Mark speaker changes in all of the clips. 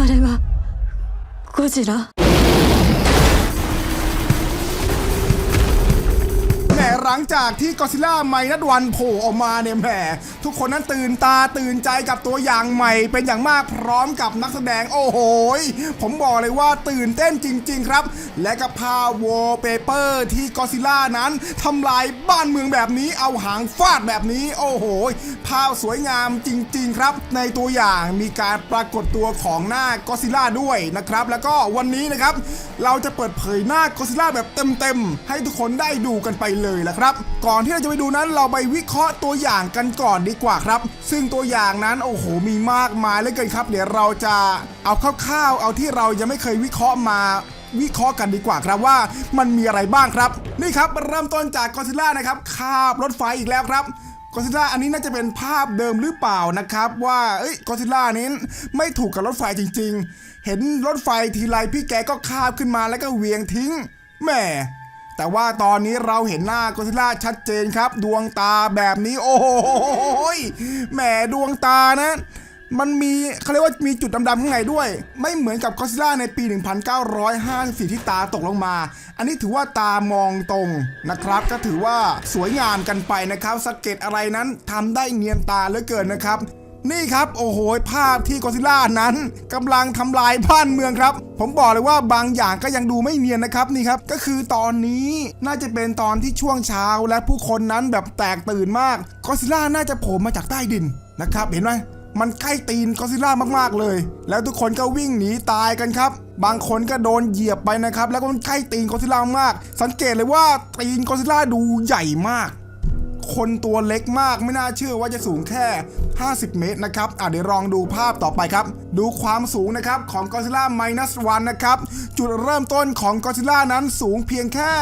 Speaker 1: あれはゴジラ？
Speaker 2: ลังจากที่กอซิล่าไมนัดวันโผล่ออกมาเนี่ยแหมทุกคนนั้นตื่นตาตื่นใจกับตัวอย่างใหม่เป็นอย่างมากพร้อมกับนักแสดงโอ้โหผมบอกเลยว่าตื่นเต้นจริง ๆ ครับ และกับภาพวอลเปเปอร์ที่กอซิล่านั้นทำลายบ้านเมืองแบบนี้เอาหางฟาดแบบนี้ โอ้โหภาพสวยงามจริง ๆ ครับ ในตัวอย่างมีการปรากฏตัวของหน้ากอซิล่าด้วยนะครับ แล้วก็วันนี้นะครับ เราจะเปิดเผยหน้ากอซิล่าแบบเต็มๆให้ทุกคนได้ดูกันไปเลยละครับครับ ก่อนที่เราจะไปดูนั้นเราไปวิเคราะห์ตัวอย่างกันก่อนดีกว่าครับ ซึ่งตัวอย่างนั้นโอ้โหมีมากมายเลือเกินครับ เดี๋ยวเราจะเอาคร่าวๆเอาที่เรายังไม่เคยวิเคราะห์มาวิเคราะห์กันดีกว่าครับว่ามันมีอะไรบ้างครับ นี่ครับเริ่มต้นจากกอซิล่านะครับคาบรถไฟอีกแล้วครับกอซิล่าอันนี้น่าจะเป็นภาพเดิมหรือเปล่านะครับ ว่าเอ้ยกอซิล่านี้ไม่ถูกกับรถไฟจริง ๆ เห็นรถไฟทีไรพี่แกก็คาบขึ้นมาแล้วก็เวียงทิ้งแหม่ แต่ว่าตอนนี้เราเห็นหน้ากอซิล่าชัดเจนครับ ดวงตาแบบนี้ โอ้โหยแหมดวงตานะมันมีเขาเรียกว่ามีจุดดำๆข้างในด้วย ไม่เหมือนกับกอซิล่าในปี 1954 ที่ตาตกลงมา อันนี้ถือว่าตามองตรงนะครับ ก็ถือว่าสวยงามกันไปนะครับสเก็ตอะไรนั้นทำได้เนียนตาเหลือเกินนะครับ นี่ครับโอ้โหภาพที่กอซิล่านั้นกำลังทำลายบ้านเมืองครับ ผมบอกเลยว่าบางอย่างก็ยังดูไม่เนียนนะครับนี่ครับก็คือตอนนี้น่าจะเป็นตอนที่ช่วงเช้าและผู้คนนั้นแบบแตกตื่นมากกอซิล่าน่าจะโผล่มาจากใต้ดินนะครับ เห็นไหมมันใกล้ตีนกอซิล่ามากๆเลย แล้วทุกคนก็วิ่งหนีตายกันครับ บางคนก็โดนเหยียบไปนะครับ แล้วก็มันใกล้ตีนกอซิล่ามาก สังเกตเลยว่าตีนกอซิล่าดูใหญ่มาก คนตัวเล็กมากไม่น่าเชื่อว่าจะสูงแค่ 50 เมตรนะครับอะเดี๋ยวลองดูภาพต่อไปครับ ดูความสูงนะครับของ Godzilla Minus One นะครับ จุดเริ่มต้นของ Godzilla นั้นสูงเพียงแค่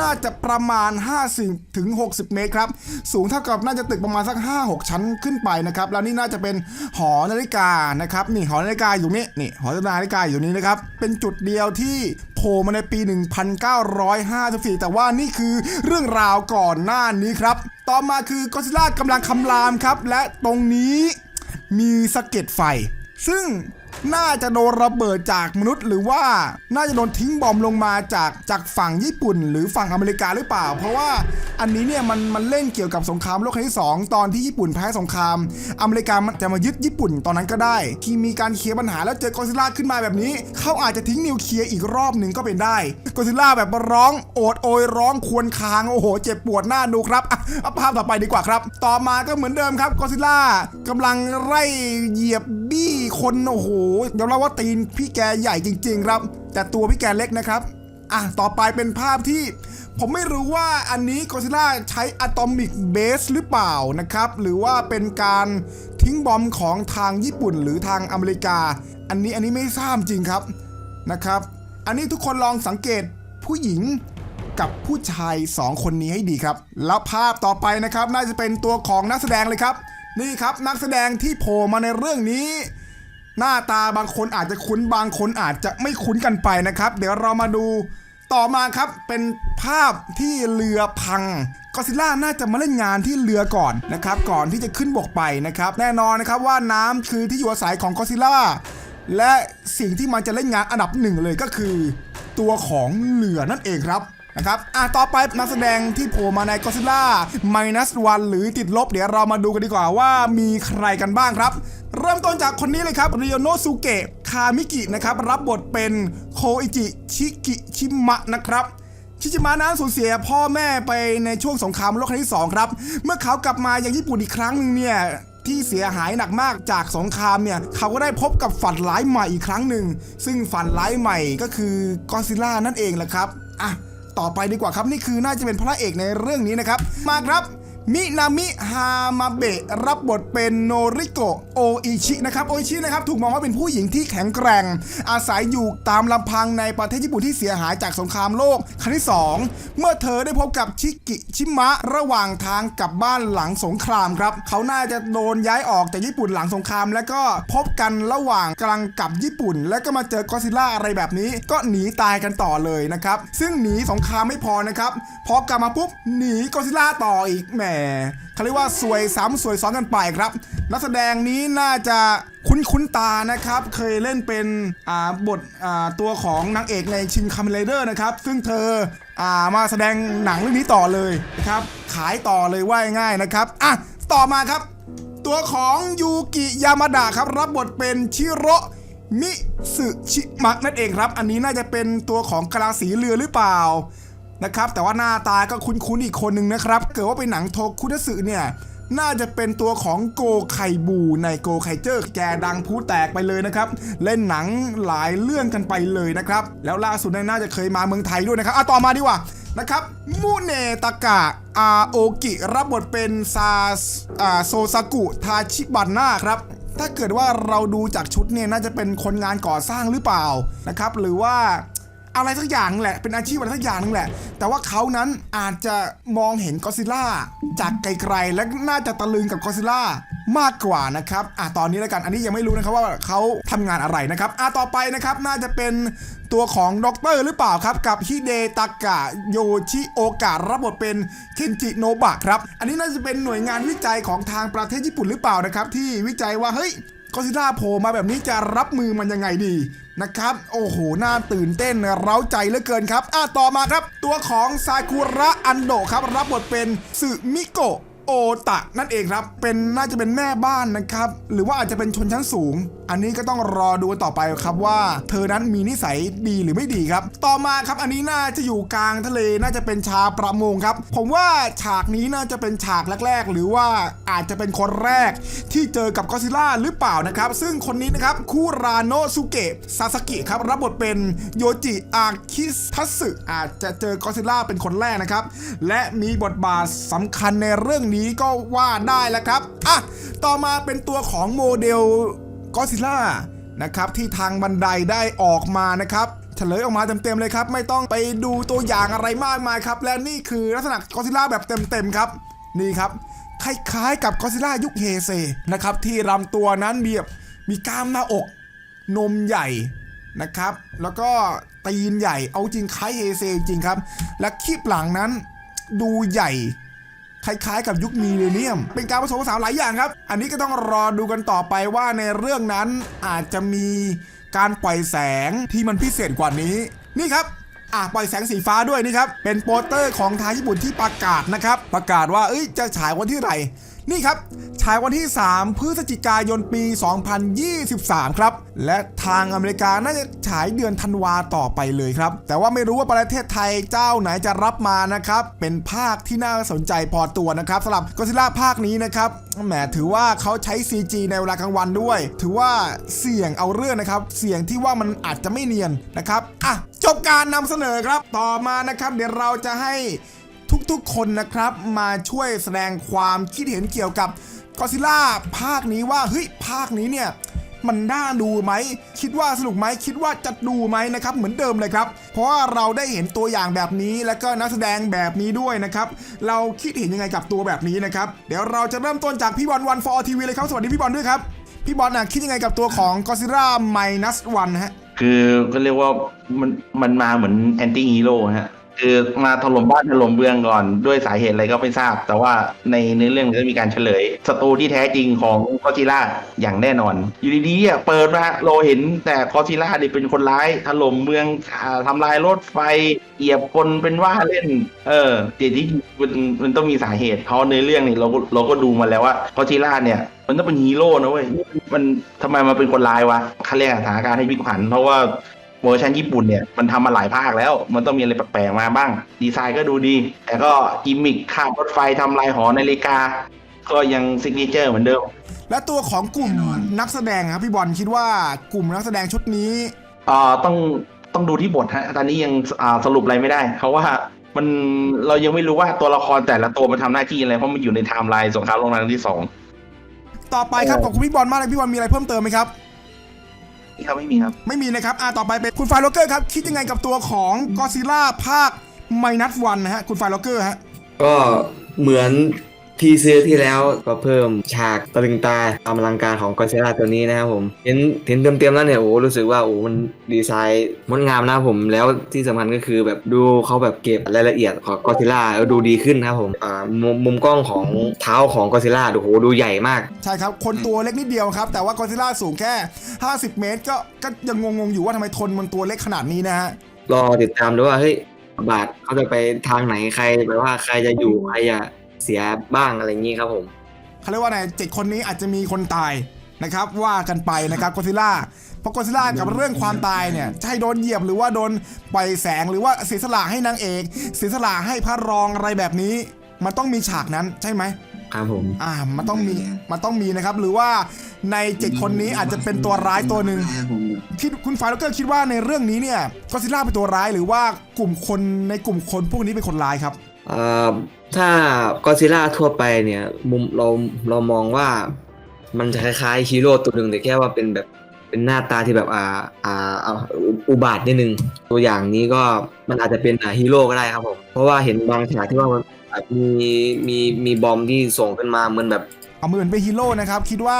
Speaker 2: น่าจะประมาณ 50ถึง60 เมตรครับ สูงเท่ากับน่าจะตึกประมาณสัก 5-6 ชั้นขึ้นไปนะครับ แล้วนี่น่าจะเป็นหอนาฬิกานะครับนี่หอนาฬิกาอยู่นี่นี่หอนาฬิกาอยู่นี้นะครับเป็นจุดเดียวที่โผล่มาในปี 1954 แต่ว่านี่คือเรื่องราวก่อนหน้านี้ครับ ต่อมาคือกอซิล่ากำลังคำรามครับ และตรงนี้มีสะเก็ดไฟ ซึ่ง น่าจะโดนระเบิดจากมนุษย์ หรือว่าน่าจะโดนทิ้งบอมลงมาจากจากฝั่งญี่ปุ่น หรือฝั่งอเมริกาหรือเปล่า เพราะว่าอันนี้เนี่ยมันมันเล่นเกี่ยวกับสงครามโลกครั้งที่2ตอนที่ญี่ปุ่นแพ้สงคราม อเมริกามันจะมายึดญี่ปุ่นตอนนั้นก็ได้ ที่มีการเคลียร์ปัญหาแล้วเจอกอซิล่าขึ้นมาแบบนี้ เขาอาจจะทิ้งนิวเคลียร์อีกรอบหนึ่งก็เป็นได้กอซิล่าแบบร้องโอดโอยร้องควญคางโอ้โห เจ็บปวดหน้าดูครับอะเอาภาพต่อไปดีกว่าครับ ต่อมาก็เหมือนเดิมครับกอซิล่ากำลังไล่เหยียบบี้ คนโอ้โหยอมรับว่าตีนพี่แกใหญ่จริง ๆ ครับ แต่ตัวพี่แกเล็กนะครับอะต่อไปเป็นภาพที่ ผมไม่รู้ว่าอันนี้ก d ซิล่าใช้อะตอมิกเบสหรือเปล่านะครับ หรือว่าเป็นการทิ้งบอมของทางญี่ปุ่นหรือทางอเมริกา อันนี้อันนี้ไม่ทราบจริงครับนะครับ อันนี้ทุกคนลองสังเกตผู้หญิงกับผู้ชาย 2 คนนี้ให้ดีครับ แล้วภาพต่อไปนะครับ น่าจะเป็นตัวของนักแสดงเลยครับ นี่ครับนักแสดงที่โผล่มาในเรื่องนี้ หน้าตาบางคนอาจจะคุ้นบางคนอาจจะไม่คุ้นกันไปนะครับ เดี๋ยวเรามาดูต่อมาครับเป็นภาพที่เรือพังกอซิล่าน่าจะมาเล่นงานที่เรือก่อนนะครับ ก่อนที่จะขึ้นบกไปนะครับ แน่นอนนะครับว่าน้ำคือที่อยู่อาศัยของกอซิล่าและสิ่งที่มันจะเล่นงานอันดับหนึ่งเลยก็คือ ตัวของเรือนั่นเองครับนะครับ อะ ต่อไปนักแสดงที่โผล่มาใน Godzilla Minus One หรือติดลบ เดี๋ยวเรามาดูกันดีกว่าว่ามีใครกันบ้างครับ เริ่มต้นจากคนนี้เลยครับริโอโนสุเกะคามิกินะครับรับบทเป็นโคอิจิชิกิชิมะนะครับชิจิมะนั้นสูญเสียพ่อแม่ไปในช่วงสงครามโลกครั้งที่ 2 ครับ เมื่อเขากลับมายังญี่ปุ่นอีกครั้งหนึ่งเนี่ยที่เสียหายหนักมากจากสงครามเนี่ย เขาก็ได้พบกับฝันร้ายใหม่อีกครั้งหนึ่ง ซึ่งฝันร้ายใหม่ก็คือกอซิล่านั่นเองแหละครับ อะ ต่อไปดีกว่าครับ นี่คือน่าจะเป็นพระเอกในเรื่องนี้นะครับ มาครับ มินามิฮามาเบะรับบทเป็นโนริโกะโออิชินะครับโออิชินะครับถูกมองว่าเป็นผู้หญิงที่แข็งแกร่ง อาศัยอยู่ตามลำพังในประเทศญี่ปุ่นที่เสียหายจากสงครามโลกครั้งที่ 2 เมื่อเธอได้พบกับชิกิชิมะระหว่างทางกลับบ้านหลังสงครามครับ เขาน่าจะโดนย้ายออกจากญี่ปุ่นหลังสงคราม แล้วก็พบกันระหว่างกำลังกลับญี่ปุ่น แล้วก็มาเจอกอซิล่าอะไรแบบนี้ ก็หนีตายกันต่อเลยนะครับซึ่งหนีสงครามไม่พอนะครับพอกลับมาปุ๊บหนีกอซิล่าต่ออีกแหมเขาเรียกว่าสวยซ้ำสวยซ้อนกันไปครับ นักแสดงนี้น่าจะคุ้นคุ้นๆตานะครับ เคยเล่นเป็นบทตัวของนางเอกในชินคาเมเลเดอร์นะครับ ซึ่งเธอามาแสดงหนังเรื่องนี้ต่อเลยนะครับ ขายต่อเลยว่าง่ายนะครับ อะ ต่อมาครับ ตัวของยูกิยามาดะครับ รับบทเป็นชิโรมิสึชิมะนั่นเองครับ อันนี้น่าจะเป็นตัวของกะลาสีเรือหรือเปล่า นะครับแต่ว่าหน้าตาก็คุ้นๆอีกคนหนึ่งนะครับ เกิดว่าเป็นหนังโทคุทัสึเนี่ยน่าจะเป็นตัวของโกไคบูในโกไคเจอร์แกดังผู้แตกไปเลยนะครับ เล่นหนังหลายเรื่องกันไปเลยนะครับ แล้วล่าสุดน่าจะเคยมาเมืองไทยด้วยนะครับอะต่อมาดีกว่านะครับมูเนตากะอาโอกิรับบทเป็นซาอ่าโซซากุทาชิบันนาครับถ้าเกิดว่าเราดูจากชุดเนี่ยน่าจะเป็นคนงานก่อสร้างหรือเปล่านะครับ หรือว่า อะไรสักอย่างแหละ เป็นอาชีพอะไรสักอย่างนึงแหละ แต่ว่าเขานั้นอาจจะมองเห็นกอซิล่าจากไกลๆ และน่าจะตะลึงกับกอซิล่ามากกว่านะครับอะตอนนี้แล้วกัน อันนี้ยังไม่รู้นะครับว่าเขาทำงานอะไรนะครับอะต่อไปนะครับน่าจะเป็นตัวของด็อกเตอร์หรือเปล่าครับกับฮิเดตากะโยชิโอกะรับบทเป็นเคนจิโนบะครับ อันนี้น่าจะเป็นหน่วยงานวิจัยของทางประเทศญี่ปุ่นหรือเปล่านะครับที่วิจัยว่าเฮ้ยก็ซิล่าโผล่มาแบบนี้จะรับมือมันยังไงดี นะครับ โอ้โห น่าตื่นเต้นเร้าใจเหลือเกินครับอะต่อมาครับ ตัวของซากุระอันโดะครับ รับบทเป็นสึมิโกะ โอตะนั่นเองครับ เป็นน่าจะเป็นแม่บ้านนะครับ หรือว่าอาจจะเป็นชนชั้นสูง อันนี้ก็ต้องรอดูต่อไปครับว่า เธอนั้นมีนิสัยดีหรือไม่ดีครับ ต่อมาครับอันนี้น่าจะอยู่กลางทะเลน่าจะเป็นชาวประมงครับ ผมว่าฉากนี้น่าจะเป็นฉากแรก ๆ หรือว่าอาจจะเป็นคนแรก ที่เจอกับก็อดซิล่าหรือเปล่านะครับ ซึ่งคนนี้นะครับคูราโนสุเกะซาสกิครับรับบทเป็นโยจิอาคิทัสึอาจจะเจอก็อดซิลล่าเป็นคนแรกนะครับและมีบทบาทสำคัญในเรื่องนี้ก็ว่าได้แล้วครับอะต่อมาเป็นตัวของโมเดลก็ซิล่านะครับที่ทางบันไดได้ออกมานะครับเฉลยออกมาเต็มๆเลยครับ ไม่ต้องไปดูตัวอย่างอะไรมากมายครับ และนี่คือลักษณะก็ซิล่าแบบเต็มๆครับ นี่ครับคล้ายๆกับก็ซิล่ายุคเฮเซนะครับที่ลำตัวนั้นมีแบบมีกล้ามหน้าอกนมใหญ่นะครับ แล้วก็ตีนใหญ่เอาจริงคล้ายเฮเซจริงครับ และคีบหลังนั้นดูใหญ่ คล้ายๆ กับยุคมีเลเนียม เป็นการผสมผสานหลายอย่างครับ อันนี้ก็ต้องรอดูกันต่อไปว่าในเรื่องนั้นอาจจะมีการปล่อยแสงที่มันพิเศษกว่านี้ นี่ครับอะปล่อยแสงสีฟ้าด้วยนี่ครับ เป็นโปสเตอร์ของทางญี่ปุ่นที่ประกาศนะครับ ประกาศว่าเอ้ยจะฉายวันที่ไหน นี่ครับฉายวันที่ 3 พฤศจิกายนปี 2023 ครับ และทางอเมริกาน่าจะฉายเดือนธันวาต่อไปเลยครับ แต่ว่าไม่รู้ว่าประเทศไทยเจ้าไหนจะรับมานะครับ เป็นภาคที่น่าสนใจพอตัวนะครับสำหรับก็ซิล่าภาคนี้นะครับแหมถือว่าเขาใช้ CG ในเวลากลางวันด้วย ถือว่าเสี่ยงเอาเรื่องนะครับ เสี่ยงที่ว่ามันอาจจะไม่เนียนนะครับอะจบการนำเสนอครับ ต่อมานะครับ เดี๋ยวเราจะให้ ทุกๆ คนนะครับ มาช่วยแสดงความคิดเห็นเกี่ยวกับก็ซิล่าภาคนี้ว่าเฮ้ยภาคนี้เนี่ยมันน่าดูไหม คิดว่าสนุกไหม คิดว่าจะดูไหมนะครับ เหมือนเดิมเลยครับ เพราะว่าเราได้เห็นตัวอย่างแบบนี้แล้วก็นักแสดงแบบนี้ด้วยนะครับ เราคิดเห็นยังไงกับตัวแบบนี้นะครับ เดี๋ยวเราจะเริ่มต้นจากพี่บอลวันฟอร์ทีวีเลยครับ สวัสดีพี่บอลด้วยครับ พี่บอลน่ะคิดยังไงกับตัวของก็ซิล่าไมนัสวันฮะ
Speaker 3: คือก็เรียกว่ามันมันมาเหมือนแอนตี้ฮีโร่ฮะ คือมาถล่มบ้านถล่มเมืองก่อนด้วยสาเหตุอะไรก็ไม่ทราบ แต่ว่าในเนื้อเรื่องจะมีการเฉลยศัตรูที่แท้จริงของกอจิล่าอย่างแน่นอน อยู่ดีๆอะเปิดมาเราเห็นแต่กอจิล่าเนี่ยเป็นคนร้ายถล่มเมืองอ่าทำลายรถไฟเหยียบคนเป็นว่าเล่น เออแต่ที่มันมันต้องมีสาเหตุเพราะในเรื่องนี่เราก็เราก็ดูมาแล้วว่ากอจิล่าเนี่ยมันต้องเป็นฮีโร่นะเว้ยมันทำไมมาเป็นคนร้ายวะเขาเรียกสถานการณ์ให้พิกผัน เพราะว่า เวอร์ชันญี่ปุ่นเนี่ยมันทำมาหลายภาคแล้ว มันต้องมีอะไรแปลกๆมาบ้าง ดีไซน์ก็ดูดี แต่ก็กิมมิคข้ามรถไฟทำลายหอนาฬิกา ก็ยังซิกเนเจอร์เหมือนเดิม
Speaker 2: และตัวของกลุ่มนักแสดงครับพี่บอลคิดว่ากลุ่มนักแสดงชุดนี้
Speaker 3: อ่าต้องต้องดูที่บทฮะตอนนี้ยังอ่าสรุปอะไรไม่ได้ เพราะว่ามันเรายังไม่รู้ว่าตัวละครแต่ละตัวมันทำหน้าที่อะไรเพราะมันอยู่ในไทม์ไลน์สงครามโลกครั้งที่สอง
Speaker 2: ต่อไปครับ
Speaker 3: เออ
Speaker 2: ขอบคุณพี่บอลมากเลยพี่บอลมีอะไรเพิ่มเติมไหมครับ
Speaker 3: นี่ ครับไม่มีครับ
Speaker 2: ไม่มีนะครับอ่าต่อไปเป็นคุณไฟล็อกเกอร์ครับ คิดยังไงกับตัวของก็ซิล่าภาคไมนัสวันนะฮะ คุณไฟล็อกเกอร์ฮะ
Speaker 4: ก็เหมือน ทีเซอร์ที่แล้วก็เพิ่มฉากตะลึงตาตามอลังการของกอซิล่าตัวนี้นะครับผมเห็นเห็นเต็มๆแล้วเนี่ยโอ้รู้สึกว่าโอ้มันดีไซน์งดงามนะครับผมแล้วที่สำคัญก็คือแบบดูเขาแบบเก็บรายละเอียดของกอซิล่าแล้วดูดีขึ้นนะครับผมอ่ามุมมุมกล้องของเท้าของกอซิล่าโอ้โหดูใหญ่มาก
Speaker 2: ใช่ครับ คนตัวเล็กนิดเดียวครับ แต่ว่ากอซิล่าสูงแค่ 50 เมตร ก็ก็ยังงงๆอยู่ว่าทำไมทนมันตัวเล็กขนาดนี้นะฮะ
Speaker 4: รอติดตามดูว่าเฮ้ยบาทเขาจะไปทางไหนใครแบบว่าใครจะอยู่ใครจะ เสียบ้างอะไรอย่างนี้ครับผม
Speaker 2: เขาเรียกว่าไงเจ็ดคนนี้อาจจะมีคนตายนะครับว่ากันไปนะครับกอซิล่าเพราะกอซิล่ากับเรื่องความตายเนี่ยจะให้โดนเหยียบหรือว่าโดนปล่อยแสงหรือว่าเสียสละให้นางเอกเสียสละให้พระรองอะไรแบบนี้ มันต้องมีฉากนั้นใช่ไหม
Speaker 4: ครับผม
Speaker 2: อ่ามันต้องมีมันต้องมีนะครับ หรือว่าในเจ็ดคนนี้อาจจะเป็นตัวร้ายตัวหนึ่งคิดคุณฟายแล้วก็คิดว่าในเรื่องนี้เนี่ยกอซิล่าเป็นตัวร้ายหรือว่ากลุ่มคนในกลุ่มคนพวกนี้เป็นคนร้ายครับ
Speaker 4: เอ่อ ถ้ากอซิล่าทั่วไปเนี่ย มุมเราเรามองว่ามันจะคล้ายๆฮีโร่ตัวหนึ่งแต่แค่ว่าเป็นแบบเป็นหน้าตาที่แบบอ่าอ่าอ่าอุอุบาทนิดนึง ตัวอย่างนี้ก็มันอาจจะเป็นอ่าฮีโร่ก็ได้ครับผมเพราะว่าเห็นบางฉากที่ว่ามันอาจมีมีมีบอมที่ส่งขึ้นมาเหมือนแบบ
Speaker 2: เอามือเป็นฮีโร่นะครับ คิดว่า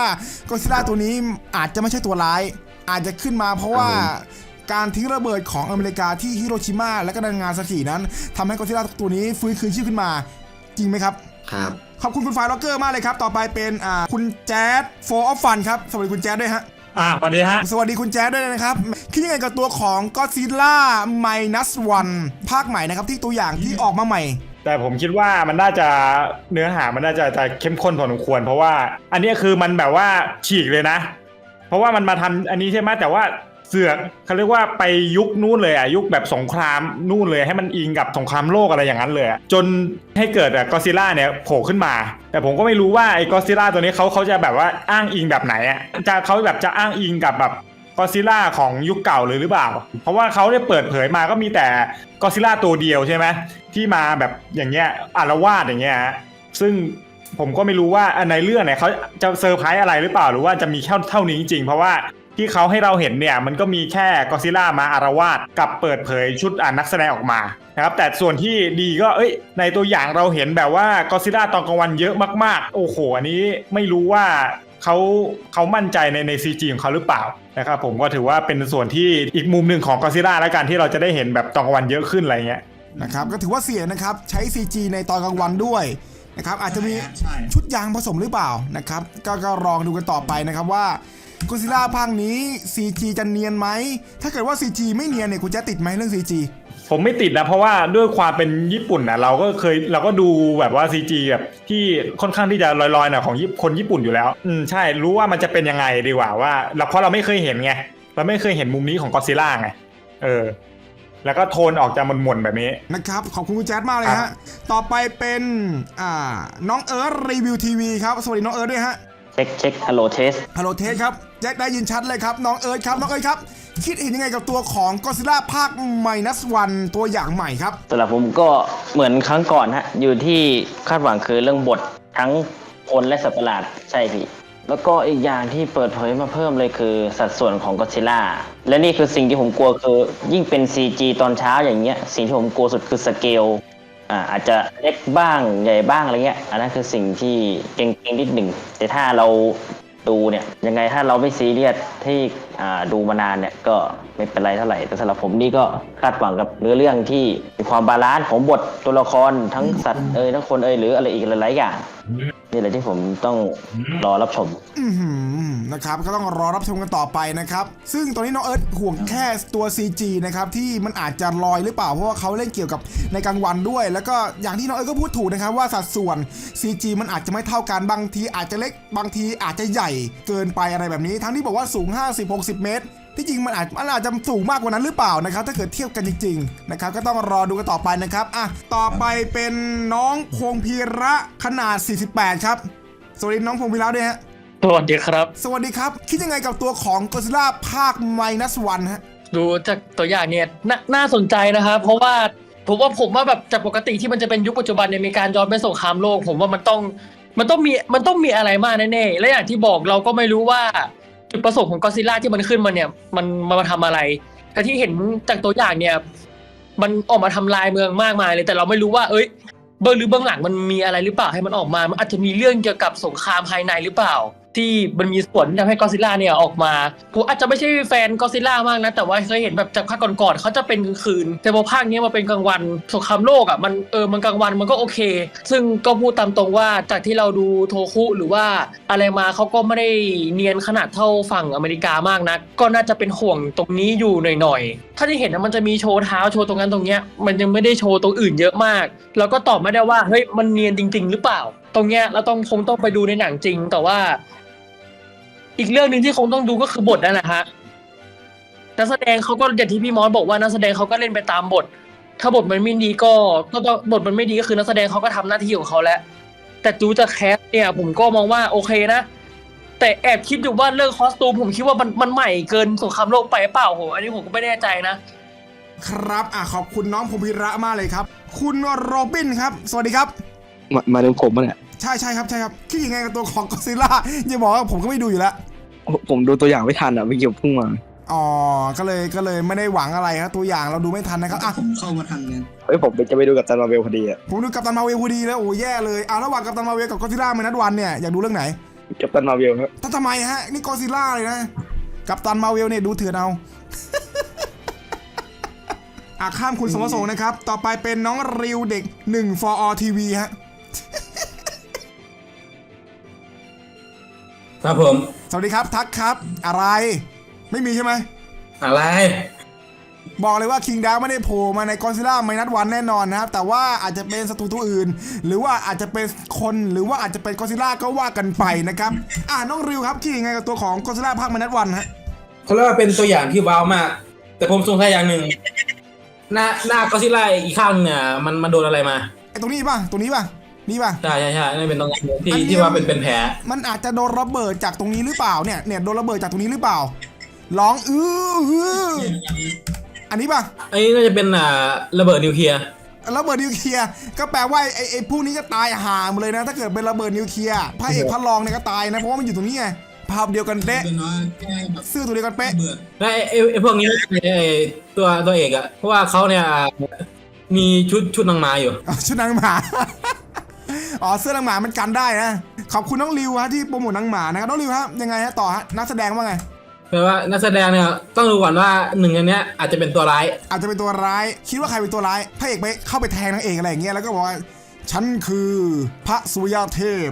Speaker 2: กอซิล่าตัวนี้อาจจะไม่ใช่ตัวร้าย อาจจะขึ้นมาเพราะว่า
Speaker 4: ครับผม
Speaker 2: การทิ้งระเบิดของอเมริกาที่ฮิโรชิมาและก็นางาซากินั้นทำให้กอซิล่าตัวนี้ฟื้นคืนชีพขึ้นมา จริงไหมครับ
Speaker 4: ครับ
Speaker 2: ขอบคุณคุณฟายล็อกเกอร์มากเลยครับ ต่อไปเป็นอ่าคุณแจ๊ดโฟออฟฟันครับ สวัสดีคุณแจ๊ดด้วยฮะ
Speaker 5: อ่าสวัสดีฮะ
Speaker 2: สวัสดีคุณแจ๊ดด้วยนะครับ คิดยังไงกับตัวของ Godzilla Minus One ภาคใหม่นะครับที่ตัวอย่างที่ออกมาใหม่
Speaker 5: แต่ผมคิดว่ามันน่าจะเนื้อหามันน่าจะจะเข้มข้นพอสมควร เพราะว่า อันนี้คือมันแบบว่าฉีกเลยนะ เพราะว่ามันมาทำอันนี้ใช่ไหมแต่ว่าเสือกเขาเรียกว่าไปยุคนู่นเลยอะยุคแบบสงครามนู่นเลยให้มันอิงกับสงครามโลกอะไรอย่างนั้นเลยจนให้เกิดกอซิล่าเนี่ยโผล่ขึ้นมา แต่ผมก็ไม่รู้ว่าไอ้กอซิล่าตัวนี้เขาเขาจะแบบว่าอ้างอิงแบบไหนอะจะเขาแบบจะอ้างอิงกับแบบกอซิล่าของยุคเก่าเลยหรือเปล่า เพราะว่าเขาได้เปิดเผยมาก็มีแต่กอซิล่าตัวเดียวใช่ไหมที่มาแบบอย่างเงี้ยอารวาสอย่างเงี้ยซึ่งผมก็ไม่รู้ว่าในเรื่องเนี่ยเขาจะเซอร์ไพรส์อะไรหรือเปล่า หรือว่าจะมีแค่เท่านี้จริง เพราะว่า ที่เขาให้เราเห็นเนี่ยมันก็มีแค่กอซิล่ามาอารวาสกับเปิดเผยชุดอ่านักแสดงออกมานะครับแต่ส่วนที่ดีก็เอ้ย ในตัวอย่างเราเห็นแบบว่ากอซิล่าตอนกลางวันเยอะมากๆ โอ้โหอันนี้ไม่รู้ว่าเขาเขามั่นใจในในซีจีของเขาหรือเปล่านะครับผมก็ถือว่าเป็นส่วนที่อีกมุมหนึ่งของกอซิล่าแล้วกันที่เราจะได้เห็นแบบตอนกลางวันเยอะขึ้นอะไรเงี้ย
Speaker 2: นะครับก็ถือว่าเสี่ยงนะครับใช้ CG ในตอนกลางวันด้วยนะครับอาจจะมีชุดยางผสมหรือเปล่านะครับก็ก็ลองดูกันต่อไปนะครับว่า กุซิล่าภาคนี้ CG จะเนียนไหม ถ้าเกิดว่า CG ไม่เนียนเนี่ยคุณจะติดไหมเรื่อง CG
Speaker 5: ผมไม่ติดนะเพราะว่าด้วยความเป็นญี่ปุ่นนะเราก็เคยเราก็ดูแบบว่าซีจีแบบที่ค่อนข้างที่จะลอยๆหน่อยของญี่คนญี่ปุ่นอยู่แล้ว อืมใช่รู้ว่ามันจะเป็นยังไงดีกว่าว่าเราเพราะเราไม่เคยเห็นไงเราไม่เคยเห็นมุมนี้ของกอซิล่าไงเออ แล้วก็โทนออกจะหม่นๆแบบนี้
Speaker 2: นะครับ ขอบคุณคุณแจ๊ดมากเลยฮะ ต่อไปเป็นอ่าน้องเอิร์ธรีวิวทีวีครับ สวัสดีน้องเอิร์ธด้วยฮะ
Speaker 6: เช็คเช็คฮัลโหลเทส
Speaker 2: ฮัลโหลเทสครับ แจ็คได้ยินชัดเลยครับน้องเอิร์ธครับน้องเอิร์ธครับ คิดเห็นยังไงกับตัวของก็ซิล่าภาค Minus One ตัวอย่างใหม่ครับ
Speaker 6: สำหรับผมก็เหมือนครั้งก่อนฮะอยู่ที่คาดหวังคือเรื่องบททั้งคนและสัตว์ประหลาดใช่พี่แล้วก็อีกอย่างที่เปิดเผยมาเพิ่มเลยคือสัดส่วนของก็ซิล่าและนี่คือสิ่งที่ผมกลัวคือ ยิ่งเป็น CG ตอนเช้าอย่างเงี้ยสิ่งที่ผมกลัวสุดคือสเกลอ่าอาจจะเล็กบ้างใหญ่บ้างอะไรเงี้ยอันนั้นคือสิ่งที่เก่งๆนิดหนึ่งแต่ถ้าเรา ดูเนี่ยยังไงถ้าเราไม่ซีเรียส ที่ดูมานานเนี่ยก็ไม่เป็นไรเท่าไหร่ แต่สำหรับผมนี่ก็คาดหวังกับเนื้อเรื่องที่มีความบาลานซ์ของบทตัวละครทั้งสัตว์เอ่ยทั้งคนเอ่ยหรืออะไรอีกหลายๆอย่างนี่แหละที่ผมต้องรอรับชม
Speaker 2: นะครับก็ต้องรอรับชมกันต่อไปนะครับ ซึ่งตอนนี้น้องเอิร์ธห่วงแค่ตัว CG นะครับที่มันอาจจะลอยหรือเปล่าเพราะว่าเขาเล่นเกี่ยวกับในกลางวันด้วย แล้วก็อย่างที่น้องเอิร์ธก็พูดถูกนะครับว่าสัดส่วน CG มันอาจจะไม่เท่ากันบางทีอาจจะเล็กบางทีอาจจะใหญ่เกินไปอะไรแบบนี้ ทั้งที่บอกว่าสูง50-60 เมตร ที่จริงมันอาจมันอาจจะสูงมากกว่านั้นหรือเปล่านะครับ ถ้าเกิดเทียบกันจริงๆนะครับก็ต้องรอดูกันต่อไปนะครับอะต่อไปเป็นน้องพงพีระขนาด 48 ครับสวัสดีน้องพงพีระด้วยฮะ
Speaker 7: สวัสดีครับ
Speaker 2: สวัสดีครับ คิดยังไงกับตัวของ Godzilla ภาค Minus One ฮะ
Speaker 7: ดูจากตัวอย่างเนี่ยนาน่าสนใจนะครับ เพราะว่าผมว่าผมว่าแบบจากปกติที่มันจะเป็นยุคปัจจุบันเนี่ยมีการย้อนไปสงครามโลก ผมว่ามันต้องมันต้องมีมันต้องมีอะไรมากแน่ๆและอย่างที่บอกเราก็ไม่รู้ว่า จุดประสงค์ของกอซิล่าที่มันขึ้นมาเนี่ย มันมันมาทำอะไรแต่ที่เห็นจากตัวอย่างเนี่ย มันออกมาทำลายเมืองมากมายเลย แต่เราไม่รู้ว่า เอ้ย เบื้องหรือเบื้องหลังมันมีอะไรหรือเปล่าให้มันออกมา มันอาจจะมีเรื่องเกี่ยวกับสงครามภายในหรือเปล่า ที่มันมีส่วนที่ทำให้กอซิล่าเนี่ยออกมาผมอาจจะไม่ใช่แฟนกอซิล่ามากนะ แต่ว่าเคยเห็นแบบจากภาคก่อนๆเขาจะเป็นกลางคืน แต่พอภาคนี้มาเป็นกลางวันสงครามโลกอะมันเออมันกลางวันมันก็โอเค ซึ่งก็พูดตามตรงว่าจากที่เราดูโทคุหรือว่าอะไรมาเขาก็ไม่ได้เนียนขนาดเท่าฝั่งอเมริกามากนะก็น่าจะเป็นห่วงตรงนี้อยู่หน่อยๆถ้าที่เห็นนะมันจะมีโชว์เท้าโชว์ตรงนั้นตรงเนี้ยมันยังไม่ได้โชว์ตรงอื่นเยอะมาก แล้วก็ตอบไม่ได้ว่าเฮ้ยมันเนียนจริง ๆ หรือเปล่า ตรงเนี้ยเราต้องคงต้องไปดูในหนังจริง แต่ว่า อีกเรื่องหนึ่งที่คงต้องดูก็คือบทนั่นแหละฮะนักแสดงเขาก็อย่างที่พี่มอสบอกว่านักแสดงเขาก็เล่นไปตามบท ถ้าบทมันไม่ดีก็ก็ต้องบทมันไม่ดีก็คือนักแสดงเขาก็ทำหน้าที่ของเขาแล้วแต่ดูจากแคสเนี่ย ผมก็มองว่าโอเคนะแต่แอบคิดอยู่ว่าเรื่องคอสตูมผมคิดว่ามันมันใหม่เกินสงครามโลกไปเปล่าโหอันนี้ผมก็ไม่แน่ใจนะ
Speaker 2: ครับอะขอบคุณน้องพงพิระมากเลยครับ คุณโรบินครับ สวัสดีครับ
Speaker 8: มามาถึงผมอะเนี่ย
Speaker 2: ใช่ใช่ครับใช่ครับคิดยังไงกับตัวของกอซิล่าอย่าบอกว่าผมก็ไม่ดูอยู่แล้ว
Speaker 8: ผมดูตัวอย่างไม่ทันอะเมื่อกี้ผมเพิ่งมา
Speaker 2: อ๋อก็เลยก็เลยไม่ได้หวังอะไรครับตัวอย่างเราดูไม่ทันนะครับอะ
Speaker 9: ผมเข้ามาทันเนี่ย
Speaker 8: เฮ้ยผมจะไปดูกับจันมาเวลพอดีอะ
Speaker 2: ผมดูกัปตันมาเวลพอดีแล้วโอ้แย่เลยอะระหว่างกัปตันมาเวลกับกอซิล่าเมนัดวันเนี่ยอยากดูเรื่องไหน
Speaker 8: กับจันมาเวลครับ
Speaker 2: ถ้าทำไมฮะนี่กอซิล่าเลยนะกัปตันมาเวลเนี่ยดูเถื่อนเอาอะข้ามคุณสมประสงค์นะครับ ต่อไปเป็นน้องริวเด็ก1 for all TV ฮะ
Speaker 10: ครับผม
Speaker 2: สวัสดีครับทักครับ อะไร ไม่มีใช่ไหม
Speaker 10: อะไร
Speaker 2: บอกเลยว่าคิงดาไม่ได้โผล่มาในก d ซิล่าไมนัสวันแน่นอนนะครับ แต่ว่าอาจจะเป็นศัตรูตัวอื่น หรือว่าอาจจะเป็นคนหรือว่าอาจจะเป็นก d ซิล่าก็ว่ากันไปนะครับ อ่าน้องริวครับคิดยังไงกับตัวของก d ซิล่าภาคไมนัสวันฮะ
Speaker 10: เขาเรียกว่าเป็นตัวอย่างที่ว้าวมาก แต่ผมสงสัยอย่างหนึ่งหน้าหน้ากอซิล่าอีกข้างเนี่ยมันมันโดนอะไรมา
Speaker 2: ไอตรงนี้ป่ะตรงนี้ป่ะ นี่ป่ะ
Speaker 10: ใช่ใช่ใช่นั่นเป็นตรงนั้นที่
Speaker 2: อันนี้
Speaker 10: ที่ว่าเป็นเป็นแผล
Speaker 2: มันอาจจะโดนระเบิดจากตรงนี้หรือเปล่าเนี่ยเนี่ยโดนระเบิดจากตรงนี้หรือเปล่า ร้องอื้ออื้ออันนี้ป่ะ
Speaker 10: อันนี้น่าจะเป็นอ่าระเบิดนิวเคลียร์
Speaker 2: ระเบิดนิวเคลียร์ก็แปลว่าไอ้ไอ้พวกนี้ก็ตายหาหมดเลยนะ ถ้าเกิดเป็นระเบิดนิวเคลียร์พระเอกพระรองเนี่ยก็ตายนะเพราะว่ามันอยู่ตรงนี้ไงภาพเดียวกันเป๊ะ
Speaker 9: เป็นน้อยแค่แบบ
Speaker 2: เสื้อตัวเดียวกันเป๊ะ
Speaker 9: เบื่อ
Speaker 10: และไอ้ไอ้ไอ้พวกนี้ไอ้ตัวตัวเอกอะเพราะว่าเขาเนี่ยมีชุดชุดนางไม้อยู่
Speaker 2: อ๋อชุดนางหมา อ๋อเสื้อนางหมามันกันได้นะ ขอบคุณน้องริวฮะที่โปรโมทนางหมานะครับน้องริวฮะยังไงฮะต่อฮะนักแสดงว่าไง
Speaker 10: แปลว่านักแสดงเนี่ยต้องดูก่อนว่าหนึ่งอันเนี้ยอาจจะเป็นตัวร้าย
Speaker 2: อาจจะเป็นตัวร้ายคิดว่าใครเป็นตัวร้ายพระเอกไปเข้าไปแทงนางเอกอะไรอย่างเงี้ยแล้วก็บอกว่าฉันคือพระสุริยเทพ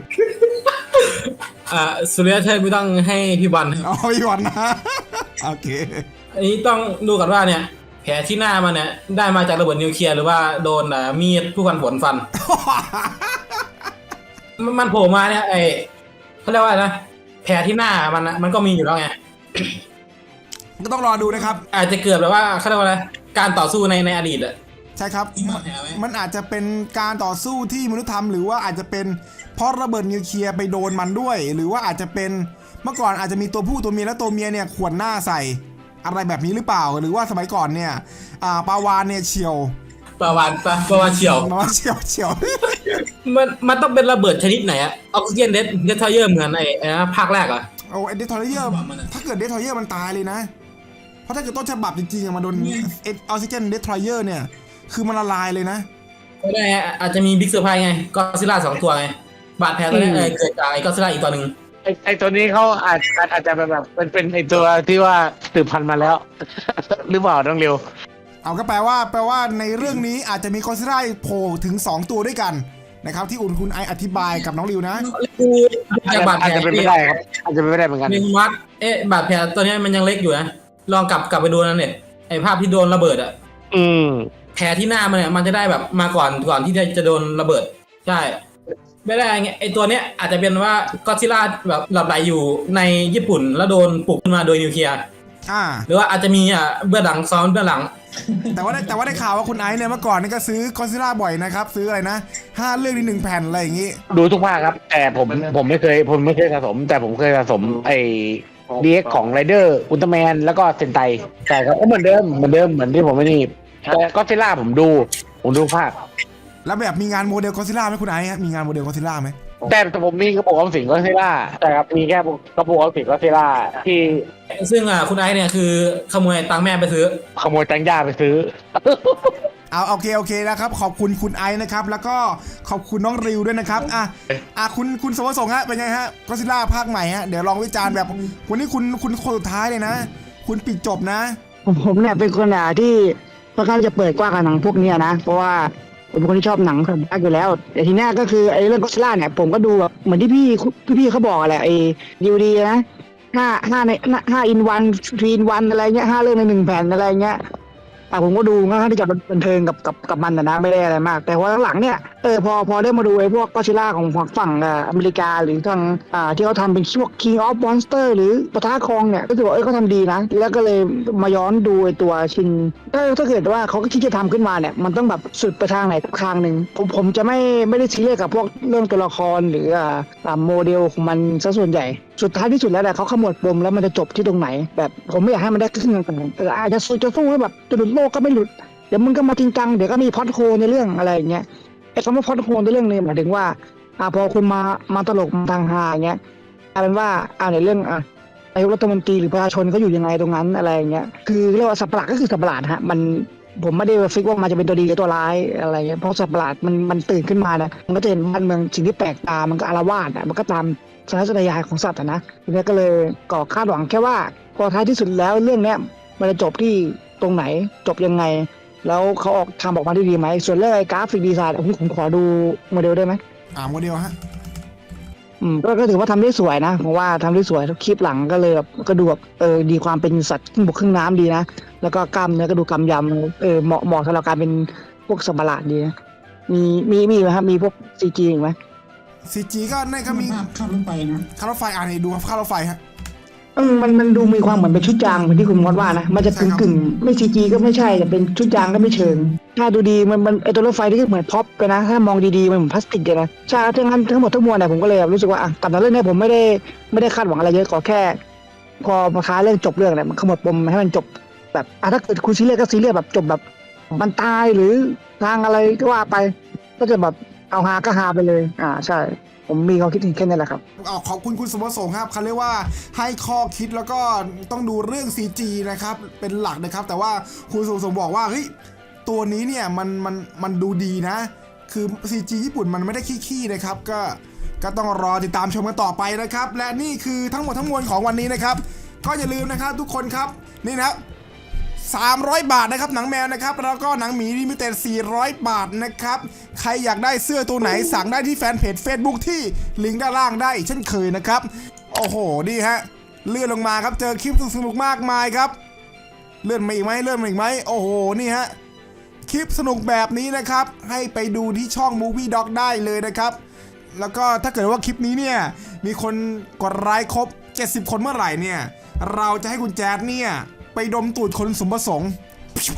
Speaker 10: อ่าสุริยะเทพไม่ต้องให้พี่บอล
Speaker 2: เอาอีวันนะโอเค
Speaker 10: อันนี้ต้องดูกันว่าเนี่ยแผลที่หน้ามันเนี่ยได้มาจากระเบิดนิวเคลียร์หรือว่าโดนอ่ามีดผู้กันผลฟัน มันมันโผล่มาเนี่ยไอเขาเรียกว่าอะไรนะแผลที่หน้ามันอะมันก็มีอยู่แล้วไง
Speaker 2: ก็ต้องรอดูนะครับ
Speaker 10: อาจจะเกิดแบบว่าเขาเรียกว่าอะไรการต่อสู้ในในอดีตอะ
Speaker 2: ใช่ครับ
Speaker 9: มีบาดแผลไหม
Speaker 2: มันอาจจะเป็นการต่อสู้ที่มนุษยธรรมหรือว่าอาจจะเป็นเพราะระเบิดนิวเคลียร์ไปโดนมันด้วย หรือว่าอาจจะเป็นเมื่อก่อนอาจจะมีตัวผู้ตัวเมียแล้วตัวเมียเนี่ยขวนหน้าใส่อะไรแบบนี้หรือเปล่า หรือว่าสมัยก่อนเนี่ยอ่าปลาวานเนี่ยเฉียว
Speaker 10: ประวันปะประวันเฉียว
Speaker 2: ปลาวานเฉียวเฉียว
Speaker 10: มันมันต้องเป็นระเบิดชนิดไหนอะออกซิเจนเดสเดสทอยเยอร์เหมือนไอ้ไอ้นะภาคแรกอะ
Speaker 2: โอ้เดททอยเยอร์ถ้าเกิดเดททอยเยอร์มันตายเลยนะ เพราะถ้าเกิดต้นฉบับจริงๆอะมันโดนเอออกซิเจนเดททอยเยอร์เนี่ย คือมันละลายเลยนะ
Speaker 10: ไม่ได้ไงอาจจะมีบิ๊กเซอร์ไพรส์ไงก็ซิล่าสองตัวไงบาดแผลตัวเนี้ยเออเกิดจากไอ้ก็ซิล่าอีกตัวหนึ่ง
Speaker 11: ไอไอตัวนี้เขาอาจอาจอาจจะเป็นแบบเป็นเป็นไอตัวที่ว่าสืบพันธุ์มาแล้ว หรือเปล่าน้องเร็ว
Speaker 2: เอาก็แปลว่าแปลว่าในเรื่องนี้อาจจะมีกอซิล่าโผล่ถึง 2 ตัวด้วยกันนะครับ ที่อุ่นคุณไออธิบายกับน้องริวนะ
Speaker 10: คือจากบาดแผ
Speaker 11: อาจ
Speaker 10: ล
Speaker 11: จะเป็นไม่ได้ครับ อาจจะเป็นไม่ได้เหมือนกัน
Speaker 10: มีวัดเอ๊ะบาดแผลตัวเนี้ยมันยังเล็กอยู่นะลองกลับกลับไปดูนะเนี่ยไอ้ภาพที่โดนระเบิดอะ
Speaker 11: อืม
Speaker 10: แผลที่หน้ามันเนี่ยมันจะได้แบบมาก่อนก่อนที่จะจะโดนระเบิด ใช่ ไม่ได้ไงไอ้ตัวเนี้ยอาจจะเป็นว่าก็ซิล่าแบบหลับไหลอยู่ในญี่ปุ่นแล้วโดนปลุกขึ้นมาโดยนิวเคลียร์
Speaker 2: อ่า
Speaker 10: หรือว่าอาจจะมีอะเบื้องหลังซ้อนเบื้องหลัง
Speaker 2: แต่ว่าได้แต่ว่าได้ข่าวว่าคุณไอซ์เนี่ยเมื่อก่อนนี่ก็ซื้อกอซิล่าบ่อยนะครับ ซื้ออะไรนะห้าเรื่องในหนึ่งแผ่นอะไรอย่างงี้
Speaker 11: ดูทุกภาคครับ แต่ผมผมไม่เคยผมไม่เคยสะสม แต่ผมเคยสะสมไอ้ดีเอ็กของไรเดอร์อุลตร้าแมนแล้วก็เซนไตใช่ครับก็เหมือนเดิมเหมือนเดิมเหมือนที่ผมไม่นี่แต่ก็ซิล่าผมดู ผมดูภาค
Speaker 2: แล้วแบบมีงานโมเดลกอซิล่าไหมคุณไอซ์ฮะมีงานโมเดลกอซิล่าไหม
Speaker 11: แต่ผมมีกระปุกออมสินก็ซิล่าใช่ครับมีแค่กระปุกออมสินก็ซิล่าที่
Speaker 10: ซึ่งอะคุณไอซ์เนี่ยคือขโมยตังค์แม่ไปซื้อ
Speaker 11: ขโมยแตงย่าไปซื้อ
Speaker 2: เอาโอเคโอเคนะครับ ขอบคุณคุณไอซ์นะครับ แล้วก็ขอบคุณน้องริวด้วยนะครับอะอะคุณคุณสมประสงค์ฮะเป็นไงฮะก็ซิล่าภาคใหม่ฮะเดี๋ยวลองวิจารณ์แบบวันนี้คุณคุณคนสุดท้ายเลยนะ คุณปิดจบนะ
Speaker 9: ผมผมเนี่ยเป็นคนอะที่ค่อนข้างจะเปิดกว้างกับหนังพวกเนี้ยนะ เพราะว่าผม เป็นคนที่ชอบหนังสัตว์อยู่แล้ว แต่ทีเนี้ยก็คือไอ้เรื่องก็สล่าเนี่ยผมก็ดูแบบเหมือนที่พี่พี่พี่เขาบอกแหละไอ้ดีวดีนะห้าห้าในห้าอินวันทรีนวันอะไรเงี้ยห้าเรื่องในหนึ่งแผ่นอะไรเงี้ย แต่ผมก็ดูค่อนข้างที่จะบันเทิงกับกับกับมันนะนะไม่ได้อะไรมาก แต่ว่าหลังๆเนี่ยเออพอพอได้มาดูไอ้พวกก็ซิล่าของฝั่งอ่าอเมริกาหรือทางอ่าที่เขาทำเป็นพวก King of Monster หรือปะทะคองเนี่ยก็ถือว่าเออเขาทำดีนะ แล้วก็เลยมาย้อนดูไอ้ตัวชินถ้าถ้าเกิดว่าเขาคิดจะทำขึ้นมาเนี่ยมันต้องแบบสุดไปทางไหนทางหนึ่งผมผมจะไม่ไม่ได้ซีเรียสกับพวกเรื่องตัวละครหรืออ่าโมเดลของมันซะส่วนใหญ่สุดท้ายที่สุดแล้วเนี่เขาขมวดปมแล้วมันจะจบที่ตรงไหน แบบผมไม่อยากให้มันได้ครึ่งกันแต่อาจจะสู้จะสู้ให้แบบจะหลุดโลกก็ไม่หลุดเดี๋ยวมึงก็มาจริงจังเดี๋ยวก็มีพอดโฮในเรื่องอะไรอย่างเงี้ยไอ้คำว่าพอดโฮในเรื่องนี้หมายถึงว่าอ่าพอคุณมามาตลกมาทางฮาอย่างเงี้ยกลายเป็นว่าอ่าในเรื่องอะนายกรัฐมนตรีหรือประชาชนเขาอยู่ยังไงตรงนั้นอะไรอย่างเงี้ยคือเรียกว่าสัตว์ปะหลาดก็คือสัตว์ปะหลาดฮะมันผมไม่ได้ฟิกว่ามันจะเป็นตัวดีหรือตัวร้ายอะไรเงี้ยเพราะสัตว์ปะหลาดมันมันตื่นขึ้นมานะมันก็จะเห็นบ้านเมืองสิ่งที่แปลกตามันก็อารวาสอะมันก็ตาม สัญชาตญาณของสัตว์อะนะทีเนี้ยก็เลยก่อคาดหวังแค่ว่าพอท้ายที่สุดแล้วเรื่องเนี้ยมันจะจบที่ตรงไหนจบยังไง แล้วเขาออกทำออกมาได้ดีไหม ส่วนเรื่องไอ้กราฟิกดีไซน์ผมผมขอดูโมเดลได้ไหม
Speaker 2: อ่าโมเดลฮะ
Speaker 9: อืมก็ก็ถือว่าทำได้สวยนะผมว่าทำได้สวยทุกคลิปหลังก็เลยแบบก็ดูแบบเออดีความเป็นสัตว์ครึ่งบกครึ่งน้ำดีนะแล้วก็กล้ามเนื้อก็ดูกำยำเออเหมาะเหมาะสำหรับการเป็นพวกสัตว์ประหลาดดีนะมีมีมีไหมครับมีพวกซีจีอีกไหม
Speaker 2: ซีจีก็ในก็มี
Speaker 9: ข้ารถไฟนะ
Speaker 2: ค่ารถไฟอ่านให้ดูครับค่ารถไฟฮะ
Speaker 9: เออมันมันดูมีความเหมือนเป็นชุดจางเหมือนที่คุณมอดว่านะมันจะกึ่งกึ่งๆไม่ซีจีก็ไม่ใช่แต่เป็นชุดจางก็ไม่เชิง ถ้าดูดีมันมันไอตัวรถไฟที่ก็เหมือนพ็อปไปนะ ถ้ามองดีๆมันเหมือนพลาสติกเลยนะใช่ทั้งนั้นทั้งหมดทั้งมวลเนี่ยผมก็เลยรู้สึกว่าอะกับเรื่องเนี้ยผมไม่ได้ไม่ได้คาดหวังอะไรเยอะขอแค่ พอมาค้าเรื่องจบเรื่องเนี่ยมันขมวดปมให้มันจบแบบอะถ้าเกิดคุณซีเรียสก็ซีเรียสแบบจบแบบมันตายหรือทางอะไรก็ว่าไป ก็จะแบบ เอาฮาก็ฮาไปเลย อ่าใช่ ผมมีความคิดเห็นแค่นี้แหละครับ
Speaker 2: เอาขอบคุณคุณสมประสงค์ครับเขาเรียกว่าให้ข้อคิดแล้วก็ต้องดูเรื่อง CG นะครับ เป็นหลักนะครับ แต่ว่าคุณสมประสงค์บอกว่าเฮ้ยตัวนี้เนี่ยมันมันมันดูดีนะ คือ CG ญี่ปุ่นมันไม่ได้ขี้ๆนะครับ ก็ก็ต้องรอติดตามชมกันต่อไปนะครับ และนี่คือทั้งหมดทั้งมวลของวันนี้นะครับ ก็อย่าลืมนะครับทุกคนครับนี่นะครับ 300 บาทนะครับหนังแมวนะครับแล้วก็หนังหมีลิมิเต็ด400 บาทนะครับใครอยากได้เสื้อตัวไหนสั่งได้ที่แฟนเพจ Facebook ที่ลิงก์ด้านล่างได้อีกเช่นเคยนะครับโอ้โหนี่ฮะเลื่อนลงมาครับเจอคลิปสนุกๆมากมายครับ เลื่อนมาอีกไหมเลื่อนมาอีกไหมโอ้โหนี่ฮะคลิปสนุกแบบนี้นะครับ ให้ไปดูที่ช่อง Movie Dog ได้เลยนะครับ แล้วก็ถ้าเกิดว่าคลิปนี้เนี่ย มีคนกดไลค์ครบ 70 คนเมื่อไหร่เนี่ย เราจะให้คุณแจ๊ดเนี่ย ไปดมตูดคนสมประสงค์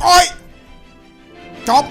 Speaker 2: โอ้ยจบ